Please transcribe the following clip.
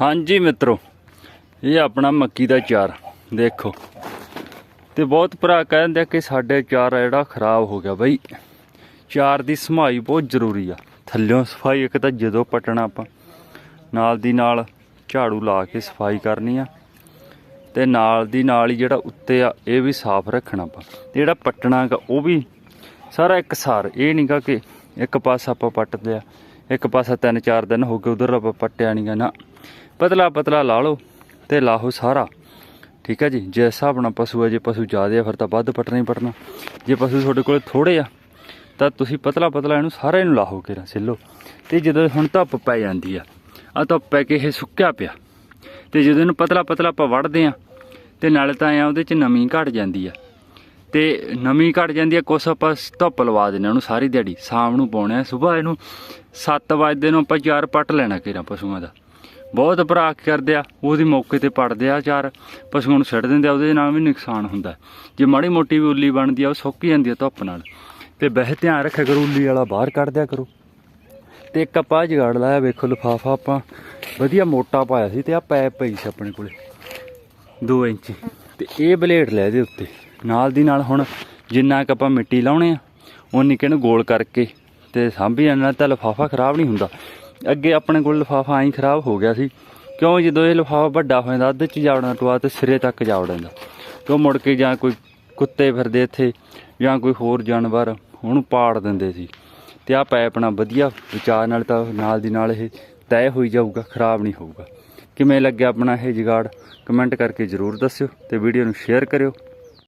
ਹਾਂਜੀ ਮਿੱਤਰੋ, ਇਹ ਆਪਣਾ ਮੱਕੀ ਦਾ ਚਾਰ, ਦੇਖੋ। ਤੇ ਬਹੁਤ ਭਰਾ ਕਹਿੰਦੇ ਆ ਕਿ ਸਾਡੇ ਚਾਰ ਆ ਜਿਹੜਾ ਖਰਾਬ ਹੋ ਗਿਆ ਬਈ। ਚਾਰ ਦੀ ਸਮਾਈ ਬਹੁਤ ਜ਼ਰੂਰੀ ਆ। ਥੱਲਿਓਂ ਸਫ਼ਾਈ ਇੱਕ ਤਾਂ ਜਦੋਂ ਪਟਣਾ ਆਪਾਂ, ਨਾਲ ਦੀ ਨਾਲ ਝਾੜੂ ਲਾ ਕੇ ਸਫ਼ਾਈ ਕਰਨੀ ਆ। ਤੇ ਨਾਲ ਦੀ ਨਾਲ ਹੀ ਜਿਹੜਾ ਉੱਤੇ ਆ, ਇਹ ਵੀ ਸਾਫ਼ ਰੱਖਣਾ ਆਪਾਂ। ਤੇ ਜਿਹੜਾ ਪੱਟਣਾ ਗਾ, ਉਹ ਵੀ ਸਾਰਾ ਇੱਕ ਸਾਰ, ਇਹ ਨਹੀਂਗਾ ਕਿ ਇੱਕ ਪਾਸਾ ਆਪਾਂ ਪੱਟਦੇ ਆ। ਇੱਕ ਪਾਸਾ ਤਿੰਨ ਚਾਰ ਦਿਨ ਹੋ ਗਏ, ਉਧਰ ਆਪਾਂ ਪੱਟਿਆ ਨਹੀਂਗਾ ਨਾ। ਪਤਲਾ ਪਤਲਾ ਲਾ ਲਓ ਤੇ ਲਾਹੋ ਸਾਰਾ। ਠੀਕ ਹੈ ਜੀ? ਜੇ ਹਿਸਾਬ ਨਾਲ ਪਸ਼ੂ ਆ, ਜੇ ਪਸ਼ੂ ਜ਼ਿਆਦੇ ਆ, ਫਿਰ ਤਾਂ ਵੱਧ ਪਟਣਾ ਹੀ ਪਟਣਾ। ਜੇ ਪਸ਼ੂ ਤੁਹਾਡੇ ਕੋਲ ਥੋੜੇ ਆ, ਤਾਂ ਤੁਸੀਂ ਪਤਲਾ ਪਤਲਾ ਇਹਨੂੰ ਸਾਰਾ ਇਹਨੂੰ ਲਾਹੋ ਕੇ ਸਿੱਲੋ। ਤੇ ਜਦੋਂ ਹੁਣ ਧੁੱਪ ਪੈ ਜਾਂਦੀ ਆ ਆ ਧੁੱਪ ਪੈ ਕੇ ਇਹ ਸੁੱਕਿਆ ਪਿਆ। ਤੇ ਜਦੋਂ ਇਹਨੂੰ ਪਤਲਾ ਪਤਲਾ ਆਪਾਂ ਵੜਦੇ ਆ, ਤੇ ਨਾਲੇ ਤਾਂ ਐਂ ਉਹਦੇ ਚ ਨਮੀ ਘਟ ਜਾਂਦੀ ਆ। ਤੇ ਨਮੀ ਘਟ ਜਾਂਦੀ ਆ ਕੁਛ ਆਪਾਂ ਧੁੱਪ ਲਵਾ ਦਿੰਦੇ ਉਹਨੂੰ ਸਾਰੀ ਦਿਹਾੜੀ, ਸ਼ਾਮ ਨੂੰ ਪਾਉਣੇ ਆ ਸਵੇਰ ਇਹਨੂੰ 7 ਵਜੇ ਨੂੰ ਆਪਾਂ ਚਾਰ ਪੱਟ ਲੈਣਾ ਕਿਰਾ ਪਸ਼ੂਆਂ ਦਾ। ਬਹੁਤ ਭਰਾ ਕਰਦੇ ਆ, ਉਹਦੀ ਮੌਕੇ ਤੇ ਪੜਦੇ ਆ ਚਾਰ, ਪਸ਼ੂਆਂ ਨੂੰ ਛੱਡ ਦਿੰਦੇ ਆ, ਉਹਦੇ ਨਾਲ ਵੀ ਨੁਕਸਾਨ ਹੁੰਦਾ ਜੇ ਮਾੜੀ ਮੋਟੀ ਵੀ ਉੱਲੀ ਬਣਦੀ ਆ, ਉਹ ਸੁੱਕ ਜਾਂਦੀ ਆ ਧੁੱਪ ਨਾਲ। ਤੇ ਬਹਿ ਧਿਆਨ ਰੱਖਿਆ ਕਰੋ, ਉੱਲੀ ਵਾਲਾ ਬਾਹਰ ਕੱਢ ਦਿਆ ਕਰੋ। ਤੇ ਇੱਕ ਆਪਾਂ ਜਗਾੜ ਲਾਇਆ, ਵੇਖੋ ਲਫਾਫਾ ਆਪਾਂ, ਵਧੀਆ ਮੋਟਾ ਪਾਇਆ ਸੀ ਤੇ ਆ ਪੈਪ ਪਈ ਸੀ ਆਪਣੇ ਕੋਲੇ 2 ਇੰਚ। ਤੇ ਇਹ ਬਲੇਡ ਲੈ ਇਹਦੇ ਉੱਤੇ। ਨਾਲ ਦੀ ਨਾਲ ਹੁਣ ਜਿੰਨਾ ਕੁ ਆਪਾਂ ਮਿੱਟੀ ਲਾਉਣੇ ਆ ਉਨੀ ਕਿਹਨੂੰ ਗੋਲ ਕਰਕੇ ਤੇ ਸਾਂਭੀ ਜਾਣਾ, ਤਾਂ ਲਫਾਫਾ ਖਰਾਬ ਨਹੀਂ ਹੁੰਦਾ। ਅੱਗੇ ਆਪਣੇ ਕੋਲ ਲਫਾਫਾ ਐਂ ਖਰਾਬ ਹੋ ਗਿਆ ਸੀ, ਕਿਉਂ ਜਦੋਂ ਇਹ ਲਫਾਫਾ ਵੱਡਾ ਹੋ ਜਾਂਦਾ, ਅੱਧ ਚ ਜਾਵੜਨਾ ਟਵਾ ਤੇ ਸਿਰੇ ਤੱਕ ਜਾਵੜ ਜਾਂਦਾ। ਕਿਉਂ ਮੁੜ ਕੇ ਜਾਂ ਕੋਈ ਕੁੱਤੇ ਫਿਰਦੇ ਇੱਥੇ, ਜਾਂ ਕੋਈ ਹੋਰ ਜਾਨਵਰ, ਉਹਨੂੰ ਪਾੜ ਦਿੰਦੇ ਸੀ। ਤੇ ਆ ਪਾਈਪ ਨਾਲ ਵਧੀਆ ਵਿਚਾਰ ਨਾਲ ਤਾਂ ਨਾਲ ਦੀ ਨਾਲ ਇਹ ਤੈਅ ਹੋਈ ਜਾਊਗਾ, ਖਰਾਬ ਨਹੀਂ ਹੋਊਗਾ। ਕਿਵੇਂ ਲੱਗਿਆ ਆਪਣਾ ਇਹ ਜੁਗਾੜ, ਕਮੈਂਟ ਕਰਕੇ ਜਰੂਰ ਦੱਸਿਓ ਤੇ ਵੀਡੀਓ ਨੂੰ ਸ਼ੇਅਰ ਕਰਿਓ।